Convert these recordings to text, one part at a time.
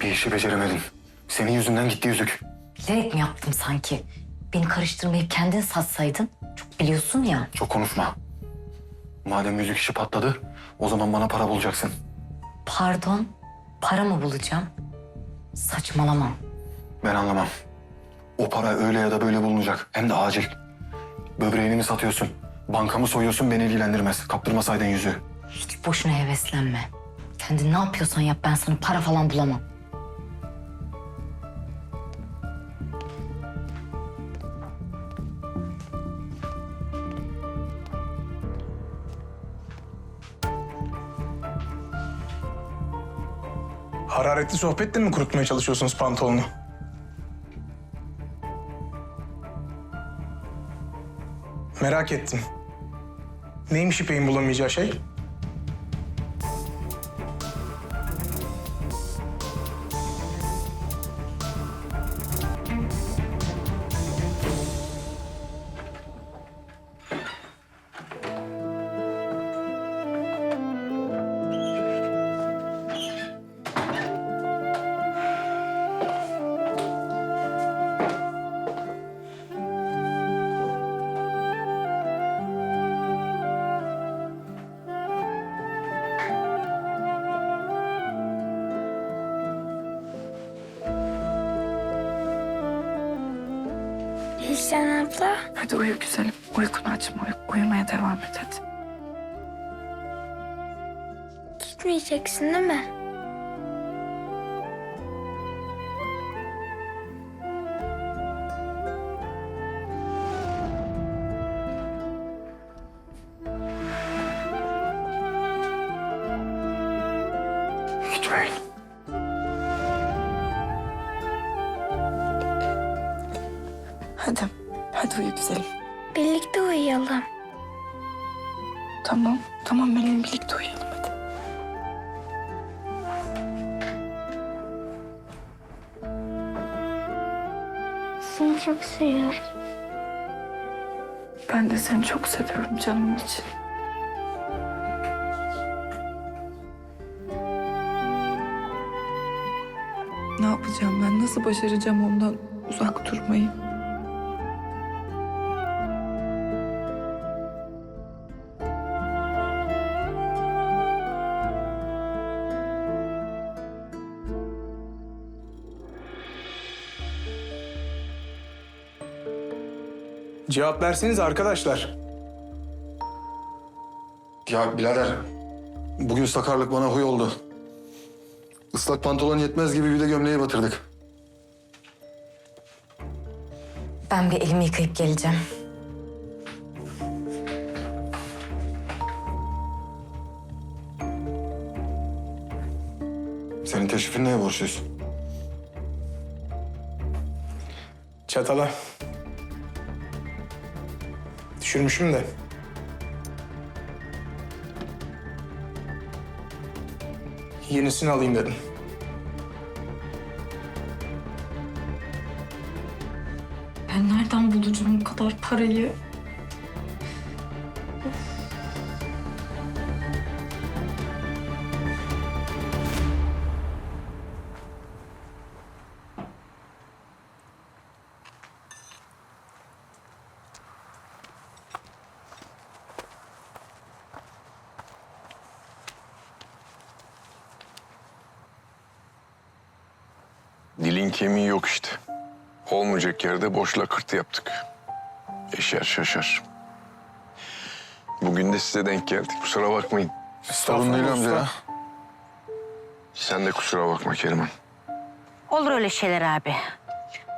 Bir işi beceremedin. Senin yüzünden gitti yüzük. Bilerek mi yaptım sanki? Beni karıştırmayıp kendin satsaydın. Çok biliyorsun ya. Çok konuşma. Madem yüzük işi patladı, o zaman bana para bulacaksın. Pardon, para mı bulacağım? Saçmalama. Ben anlamam. O para öyle ya da böyle bulunacak. Hem de acil. Böbreğini mi satıyorsun? Bankamı soyuyorsun beni ilgilendirmez. Kaptırmasaydın yüzüğü. Hiç boşuna heveslenme. Kendin ne yapıyorsan yap ben sana para falan bulamam. Hararetli sohbetle mi kurutmaya çalışıyorsunuz pantolonu? Merak ettim. Neymiş İpek'in bulamayacağı şey? Hüseyin abla. Hadi uyu güzelim. Uykunu açma. Uy- uyumaya devam et hadi. Gitmeyeceksin değil mi? Gitmeyin. Hadi. Hadi uyu güzelim. Birlikte uyuyalım. Tamam. Tamam Meleğim birlikte uyuyalım hadi. Seni çok seviyorum. Ben de seni çok seviyorum canım için. Ne yapacağım ben? Nasıl başaracağım ondan uzak durmayı? Cevap verseniz arkadaşlar. Ya birader, bugün sakarlık bana huy oldu. Islak pantolon yetmez gibi bir de gömleği batırdık. Ben bir elimi yıkayıp geleceğim. Senin teşrifin neye borçluyuz? Çatala. Düşürmüşüm de. Yenisini alayım dedim. Ben nereden bulacağım bu kadar parayı? Dilin kemiği yok işte. Olmayacak yerde boş lakırtı yaptık. Eşer şaşar. Bugün de size denk geldik. Kusura bakmayın. Sorun değil amca ya. Sen de kusura bakma Keriman. Olur öyle şeyler abi.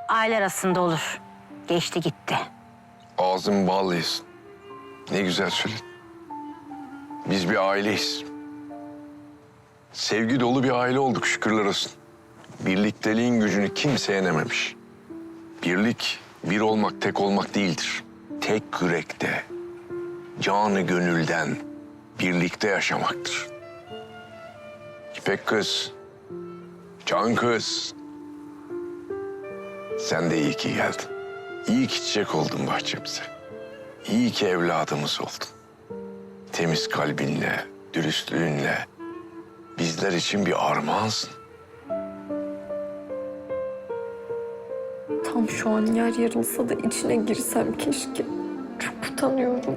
Aile arasında olur. Geçti gitti. Ağzın yesin. Ne güzel söyledin. Biz bir aileyiz. Sevgi dolu bir aile olduk şükürler olsun. Birlikteliğin gücünü kimse yenememiş. Birlik, bir olmak, tek olmak değildir. Tek yürekte, canı gönülden birlikte yaşamaktır. İpek kız, can kız. Sen de iyi ki geldin. İyi ki çiçek oldun bahçemize. İyi ki evladımız oldun. Temiz kalbinle, dürüstlüğünle bizler için bir armağansın. Tam şu an yer yarılsa da içine girsem keşke. Çok utanıyorum.